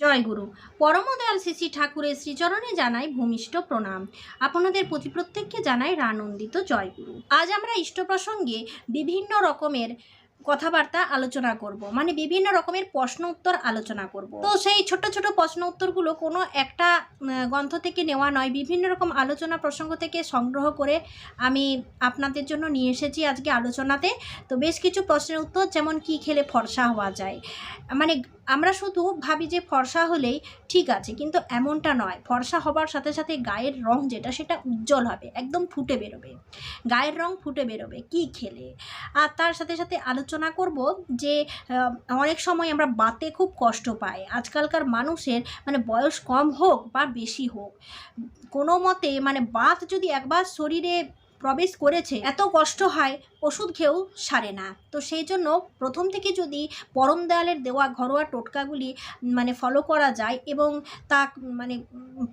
জয় গুরু পরমদয়াল শ্রী ঠাকুরের শ্রীচরণে জানাই ভূমিষ্ঠ প্রণাম। আপনাদের প্রতি প্রত্যেককে জানাই রানন্দিত জয় গুরু আজ আমরা ইষ্ট প্রসঙ্গে বিভিন্ন রকমের কথাবার্তা আলোচনা করব। মানে বিভিন্ন রকমের প্রশ্ন উত্তর আলোচনা করব। তো সেই ছোট ছোট প্রশ্ন উত্তরগুলো কোনো একটা গ্রন্থ থেকে নেওয়া নয়। বিভিন্ন রকম আলোচনা প্রসঙ্গ থেকে সংগ্রহ করে আমি আপনাদের জন্য নিয়ে এসেছি আজকে আলোচনাতে। তো বেশ কিছু প্রশ্নের উত্তর, যেমন কি খেলে ফর্সা হওয়া যায়? মানে আমরা শুধু ভাবি যে ফর্সা হলেই ঠিক আছে, কিন্তু এমনটা নয়। ফর্সা হবার সাথে সাথে গায়ের রং যেটা, সেটা উজ্জ্বল হবে, একদম ফুটে বেরোবে। গায়ের রং ফুটে বেরোবে, কি খেলে? আর তার সাথে সাথে আলোচনা করব যে অনেক সময় আমরা বাতে খুব কষ্ট পাই। আজকালকার মানুষের মানে বয়স কম হোক বা বেশি হোক, কোনো মতে মানে বাত যদি একবার শরীরে প্রবেশ করেছে। এত কষ্ট হয়, ওষুধ খেয়েও সারে না। তো সেই জন্য প্রথম থেকে যদি পরম দেয়ালের দেওয়া ঘরোয়া টোটকাগুলি মানে ফলো করা যায় এবং তা মানে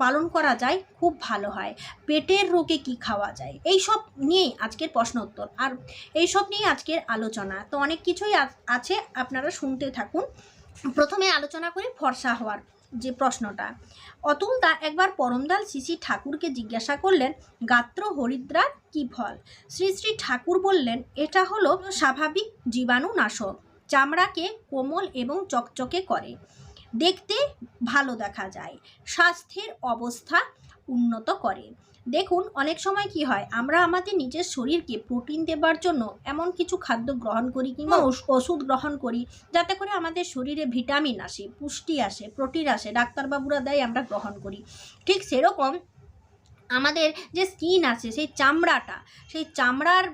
পালন করা যায়, খুব ভালো হয়। পেটের রোগে কি খাওয়া যায়? এই সব নিয়েই আজকের প্রশ্ন উত্তর। আর এই সব নিয়েই আজকের আলোচনা। তো অনেক কিছুই আছে, আপনারা শুনতে থাকুন। প্রথমে আলোচনা করি ফর্সা হওয়ার যে প্রশ্নটা। অতুলদা একবার পরমদাল শ্রী শ্রী ঠাকুরকে জিজ্ঞাসা করলেন, গাত্র হরিদ্রার কি ফল? শ্রী শ্রী ঠাকুর বললেন, এটা হলো স্বাভাবিক জীবাণুনাশক, চামড়াকে কোমল এবং চকচকে করে। দেখতে ভালো দেখা যায়, স্বাস্থ্যের অবস্থা উন্নত করে। দেখুন অনেক সময় কি হয় আমরা আমাদের নিজের শরীরকে প্রোটিন দেবার জন্য এমন কিছু খাদ্য গ্রহণ করি কিংবা ওষ- ওষুধ গ্রহণ করি যাতে করে আমাদের শরীরে ভিটামিন আসে পুষ্টি আসে প্রোটিন আসে ডাক্তারবাবুরা দেয় আমরা গ্রহণ করি। ঠিক সেরকম আমাদের যে স্কিন আছে, সেই চামড়াটা, সেই চামড়ার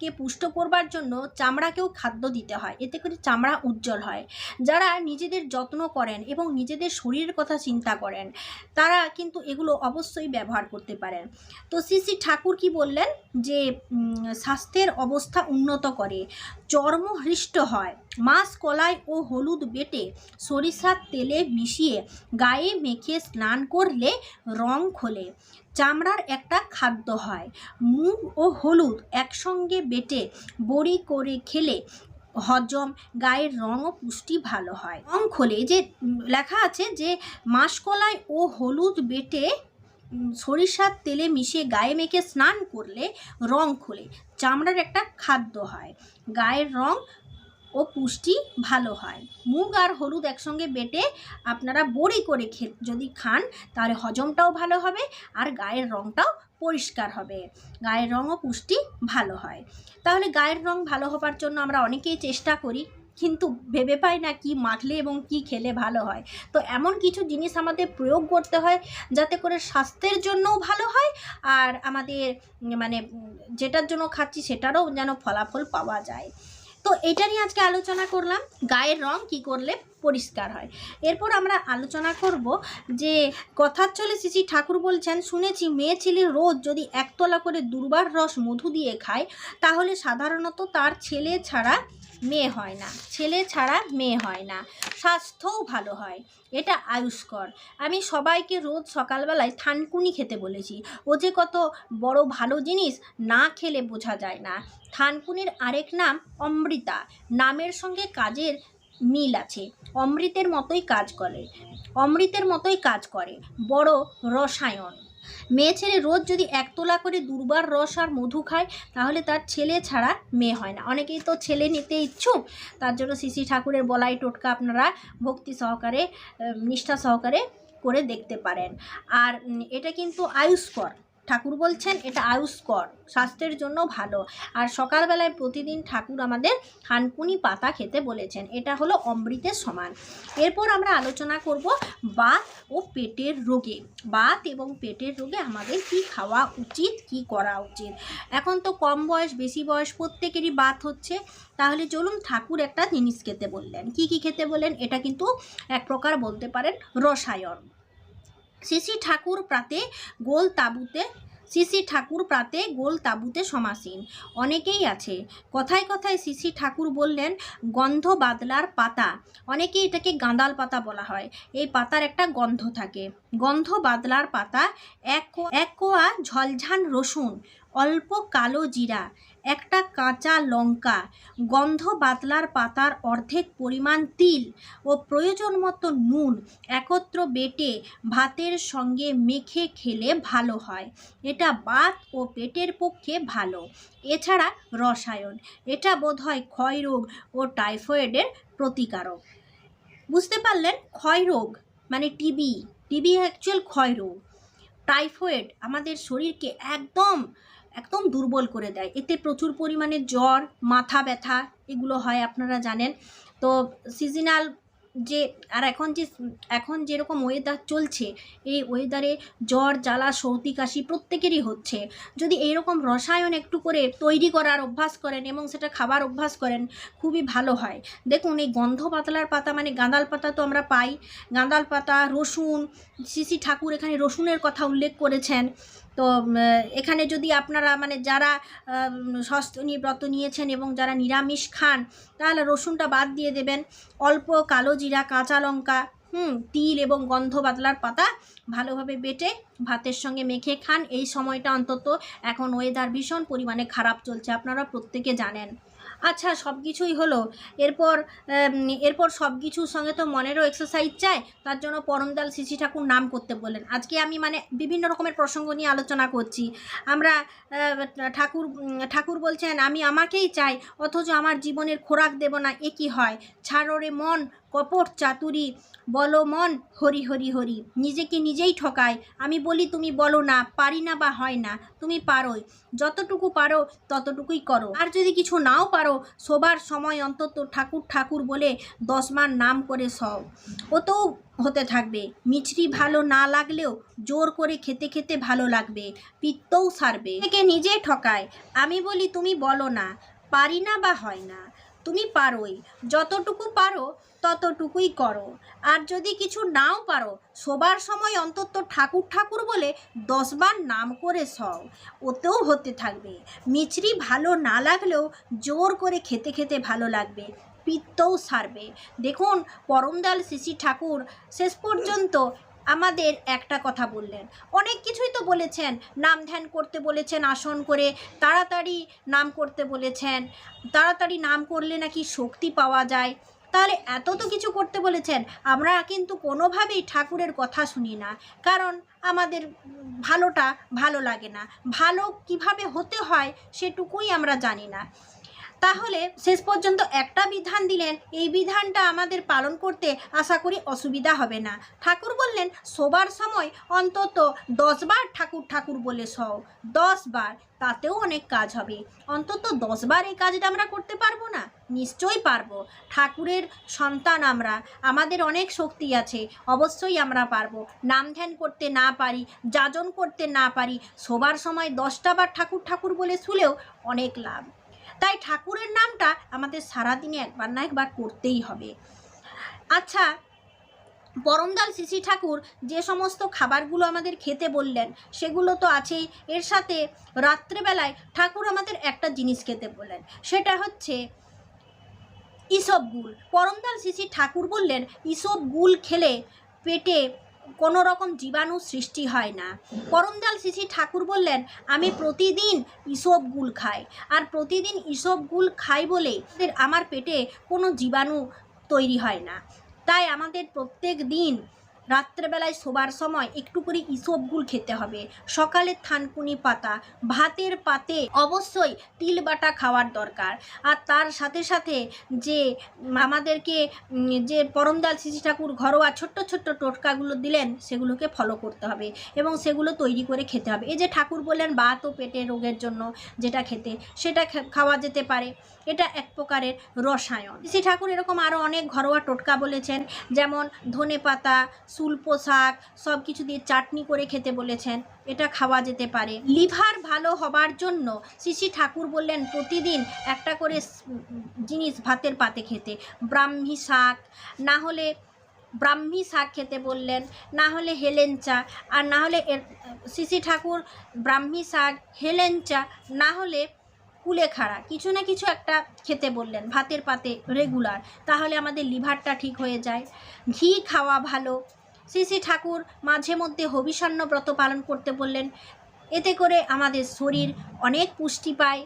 কে পুষ্ট করবার জন্য চামড়াকেও খাদ্য দিতে হয়। এতে করে চামড়া উজ্জ্বল হয়। যারা নিজেদের যত্ন করেন এবং নিজেদের শরীরের কথা চিন্তা করেন, তারা কিন্তু এগুলো অবশ্যই ব্যবহার করতে পারেন। তো শ্রী শ্রী ঠাকুর কি বললেন? যে স্বাস্থ্যের অবস্থা উন্নত করে। চর্ম হৃষ্ট হয়। মাছ কলাই ও হলুদ বেটে সরিষার তেলে মিশিয়ে গায়ে মেখে স্নান করলে রং খোলে। চামড়ার একটা খাদ্য হয়। মুগ ও হলুদ একসঙ্গে বেটে বড়ি করে খেলে হজম, গায়ের রং ও পুষ্টি ভালো হয়। রং খোলে। যে লেখা আছে যে মাসকলাই ও হলুদ বেটে সরিষার তেলে মিশিয়ে গায়ে মেখে স্নান করলে রং খোলে, চামড়ার একটা খাদ্য হয়। গায়ের রং ও পুষ্টি ভালো হয়। মুগ আর হলুদ একসঙ্গে বেটে আপনারা বড়ি করে খে যদি খান তাহলে হজমটাও ভালো হবে আর গায়ের রঙটাও পরিষ্কার হবে। গায়ের রঙও পুষ্টি ভালো হয়। তাহলে গায়ের রং ভালো হবার জন্য আমরা অনেকেই চেষ্টা করি কিন্তু ভেবে পাই না কি মাখলে এবং কি খেলে ভালো হয়। তো এমন কিছু জিনিস আমাদের প্রয়োগ করতে হয় যাতে করে স্বাস্থ্যের জন্যও ভালো হয় আর আমাদের মানে যেটার জন্য খাচ্ছি সেটারও যেন ফলাফল পাওয়া যায়। তো এটা নিয়ে আজকে আলোচনা করলাম। গায়ের রং কি করলে পরিষ্কার হয়। এরপর আমরা আলোচনা করব যে কথার চলে শ্রী ঠাকুর বলছেন, শুনেছি মেয়ে ছেলে রোজ যদি একতলা করে দুর্বার রস মধু দিয়ে খায়, তাহলে সাধারণত তার ছেলে ছাড়া মেয়ে হয় না। ছেলে ছাড়া মেয়ে হয় না। স্বাস্থ্যও ভালো হয়। এটা আয়ুষ্কর। আমি সবাইকে রোজ সকালবেলায় থানকুনি খেতে বলেছি। ও যে কত বড় ভালো জিনিস, না খেলে বোঝা যায় না। থানকুনির আরেক নাম অমৃতা। নামের সঙ্গে কাজের মিল আছে। অমৃতের মতোই কাজ করে। অমৃতের মতোই কাজ করে। বড় রসায়ন। মেয়ে ছেলে রোজ যদি একতলা করে দুর্বার রস আর মধু খায়, তাহলে তার ছেলে ছাড়া মেয়ে হয় না। অনেকেই তো ছেলে নিতে ইচ্ছুক। তার জন্য শ্রী ঠাকুরের বলাই টোটকা আপনারা ভক্তি সহকারে নিষ্ঠা সহকারে করে দেখতে পারেন। আর এটা কিন্তু আয়ুষ্কর। ঠাকুর বলছেন, এটা আয়ুষ্কর স্বাস্থ্যের জন্য ভালো। আর সকালবেলায় প্রতিদিন ঠাকুর আমাদের হানকুনি পাতা খেতে বলেছেন, এটা হলো অমৃতের সমান। এরপর আমরা আলোচনা করব বাত ও পেটের রোগে। বাত এবং পেটের রোগে আমাদের কি খাওয়া উচিত, কি করা উচিত? এখন তো কম বয়স, বেশি বয়স, প্রত্যেকেরই বাত হচ্ছে। তাহলে চলুন ঠাকুর একটা জিনিস খেতে বললেন। কি কি খেতে বললেন? এটা কিন্তু এক প্রকার বলতে পারেন রসায়ন। শ্রী ঠাকুর প্রাতে গোল তাঁবুতে শ্রী ঠাকুর প্রাতে গোল তাঁবুতে সমাসীন। অনেকেই আছে। কথায় কথায় শ্রী ঠাকুর বললেন, গন্ধ বাদলার পাতা। অনেকেই এটাকে গাঁদাল পাতা বলা হয়। এই পাতার একটা গন্ধ থাকে। গন্ধ বাদলার পাতা, এক এক কোয়া ঝলঝান রসুন। অল্প কালো জিরা, একটা কাঁচা লঙ্কা, গন্ধ বাতলার পাতার অর্ধেক পরিমাণ তিল ও প্রয়োজন মতো নুন একত্র বেটে ভাতের সঙ্গে মেখে খেলে ভালো হয়। এটা বাত ও পেটের পক্ষে ভালো। এছাড়া রসায়ন, এটা বোধহয় ক্ষয়রোগ ও টাইফয়েডের প্রতিকারক। বুঝতে পারলেন? ক্ষয়রোগ মানে টিবি টিবি অ্যাকচুয়াল ক্ষয়রোগ টাইফয়েড আমাদের শরীরকে একদম একদম দুর্বল করে দেয়। এতে প্রচুর পরিমাণে জ্বর, মাথা ব্যথা এগুলো হয় আপনারা জানেন। তো সিজনাল যে আর এখন যে এখন যেরকম ওয়েদার চলছে, এই ওয়েদারে জ্বর, জ্বালা, সর্দি, কাশি প্রত্যেকেরই হচ্ছে। যদি এইরকম রসায়ন একটু করে তৈরি করার অভ্যাস করেন এবং সেটা খাবার অভ্যাস করেন, খুবই ভালো হয়। দেখুন, এই গন্ধ পাতলার পাতা মানে গাঁদাল পাতা তো আমরা পাই। গাঁদাল পাতা, রসুন শ্রী ঠাকুর এখানে রসুনের কথা উল্লেখ করেছেন। তো এখানে যদি আপনারা মানে যারা সস্তনী ব্রত নিয়েছেন এবং যারা নিরামিষ খান, তাহলে রসুনটা বাদ দিয়ে দেবেন। অল্প কালো জিরা, কাঁচা লঙ্কা, হুম, তিল এবং গন্ধ বাদলার পাতা ভালোভাবে বেটে ভাতের সঙ্গে মেখে খান। এই সময়টা অন্তত এখন ওয়েদার ভীষণ পরিমাণে খারাপ চলছে, আপনারা প্রত্যেকে জানেন। আচ্ছা সব কিছুই হলো। এরপর এরপর সব কিছুর সঙ্গে তো মনেরও এক্সারসাইজ চাই, তার জন্য পরমদাল শিশি ঠাকুর নাম করতে বললেন। আজকে আমি মানে বিভিন্ন রকমের প্রসঙ্গ নিয়ে আলোচনা করছি। আমরা ঠাকুর ঠাকুর বলছেন, আমি আমাকেই চাই, অথচ আমার জীবনের খোরাক দেব না, এ কি হয়? ছাড়ো রে মন কপট চাতুরি, বলো মন, হরি হরি হরি। নিজেকে নিজেই ঠকায়। আমি বলি, তুমি বলো না, পারি না বা হয় না, তুমি পারোই। যতটুকু পারো, ততটুকুই করো। আর যদি কিছু নাও পারো, শোবার সময় অন্তত ঠাকুর ঠাকুর বলে দশবার নাম করে সও ওতেও হতে থাকবে। মিছরি ভালো না লাগলেও জোর করে খেতে খেতে ভালো লাগবে। পিত্তও সারবে। থেকে নিজে ঠকায়। আমি বলি, তুমি বলো না, পারি না বা হয় না তুমি পারোই। যতটুকু পারো, ততটুকুই করো। আর যদি কিছু নাও পারো, শোবার সময় অন্তত ঠাকুর ঠাকুর বলে দশবার নাম করে সও ওতেও হতে থাকবে। মিছরি ভালো না লাগলেও জোর করে খেতে খেতে ভালো লাগবে। পিত্তও সারবে। দেখুন পরমদাল শিশি ঠাকুর, শেষ পর্যন্ত আমাদের একটা কথা বললেন। অনেক কিছুই তো বলেছেন। নাম ধ্যান করতে বলেছেন, আসন করে তাড়াতাড়ি নাম করতে বলেছেন। তাড়াতাড়ি নাম করলে নাকি শক্তি পাওয়া যায়। তাহলে এত তো কিছু করতে বলেছেন। আমরা কিন্তু কোনোভাবেই ঠাকুরের কথা শুনি না। কারণ আমাদের ভালোটা ভালো লাগে না। ভালো কীভাবে হতে হয় সেটুকুই আমরা জানি না। তাহলে শেষ পর্যন্ত একটা বিধান দিলেন, এই বিধানটা আমাদের পালন করতে আশা করি অসুবিধা হবে না। ঠাকুর বললেন, শোবার সময় অন্তত দশবার ঠাকুর ঠাকুর বলে সও দশবার তাতেও অনেক কাজ হবে। অন্তত দশবার এই কাজটা আমরা করতে পারব না? নিশ্চয়ই পারব। ঠাকুরের সন্তান আমরা। আমাদের অনেক শক্তি আছে। অবশ্যই আমরা পারব। নাম ধ্যান করতে না পারি, যাজন করতে না পারি, শোবার সময় দশটা বার ঠাকুর ঠাকুর বলে শুলেও অনেক লাভ। তাই ঠাকুরের নামটা আমাদের সারাদিনে একবার না একবার করতেই হবে। আচ্ছা পরমদাল শিশি ঠাকুর যে সমস্ত খাবারগুলো আমাদের খেতে বললেন, সেগুলো তো আছেই। এর সাথে রাত্রেবেলায় ঠাকুর আমাদের একটা জিনিস খেতে বললেন, সেটা হচ্ছে ইসবগুল। পরমদাল শিশি ঠাকুর বললেন, ইসবগুল খেলে পেটে কোনো রকম জীবাণু সৃষ্টি হয় না। পরমদাল শ্রী ঠাকুর বললেন, আমি প্রতিদিন ইসব গুল খাই। আর প্রতিদিন ইসব গুল খাই বলে আমার পেটে কোনো জীবাণু তৈরি হয় না। তাই আমাদের প্রত্যেক দিন রাত্রেবেলায় শোবার সময় একটু করে ইসবগুল খেতে হবে। সকালে থানকুনি পাতা, ভাতের পাতে অবশ্যই তিল বাটা খাওয়ার দরকার। আর তার সাথে সাথে যে আমাদেরকে যে পরমদাল শিশি ঠাকুর ঘরোয়া ছোট্ট ছোট্ট টোটকাগুলো দিলেন, সেগুলোকে ফলো করতে হবে এবং সেগুলো তৈরি করে খেতে হবে। এই যে ঠাকুর বললেন, বাত ও পেটের রোগের জন্য যেটা খেতে, সেটা খাওয়া যেতে পারে। এটা এক প্রকারের রসায়ন। শ্রী ঠাকুর এরকম আরও অনেক ঘরোয়া টোটকা বলেছেন, যেমন ধনে পাতা সুল্প শাক সব কিছু দিয়ে চাটনি করে খেতে বলেছেন। এটা খাওয়া যেতে পারে। লিভার ভালো হবার জন্য শ্রী ঠাকুর বললেন, প্রতিদিন একটা করে জিনিস ভাতের পাতে খেতে। ব্রাহ্মী শাক, না হলে ব্রাহ্মী শাক খেতে বললেন, না হলে হেলেঞ্চা, আর না হলে শ্রী ঠাকুর ব্রাহ্মী শাক, হেলেঞ্চা, না হলে কুলেখাড়া কিছু না কিছু একটা খেতে বললেন, ভাতের পাতে রেগুলার তাহলে আমাদের লিভারটা ঠিক হয়ে যায়। ঘি খাওয়া ভালো। শ্রী শ্রী ঠাকুর মাঝে মধ্যে হবিষণ্ন ব্রত পালন করতে বললেন। এতে করে আমাদের শরীর অনেক পুষ্টি পায়।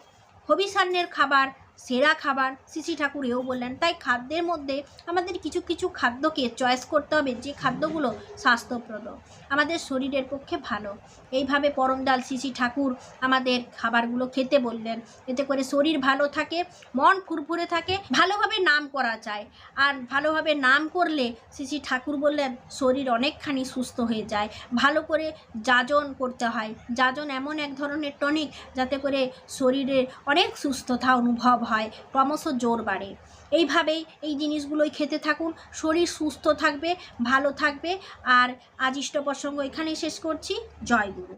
হবিষান্যের খাবার সেরা খাবার শ্রী ঠাকুর এও বললেন। তাই খাদ্যের মধ্যে আমাদের কিছু কিছু খাদ্যকে চয়েস করতে হবে, যে খাদ্যগুলো স্বাস্থ্যপ্রদ, আমাদের শরীরের পক্ষে ভালো। এইভাবে পরমদাল শ্রী ঠাকুর আমাদের খাবারগুলো খেতে বললেন। এতে করে শরীর ভালো থাকে, মন ফুরফুরে থাকে, ভালোভাবে নাম করা যায়। আর ভালোভাবে নাম করলে শ্রী ঠাকুর বললেন, শরীর অনেকখানি সুস্থ হয়ে যায়। ভালো করে যাজন করতে হয়। যাজন এমন এক ধরনের টনিক যাতে করে শরীরের অনেক সুস্থতা অনুভব হয়, ক্রমশ জোর বাড়ে। এইভাবেই এই জিনিসগুলোই খেতে থাকুন, শরীর সুস্থ থাকবে, ভালো থাকবে। আর আজ ইষ্ট প্রসঙ্গ এখানেই শেষ করছি। জয় গুরু।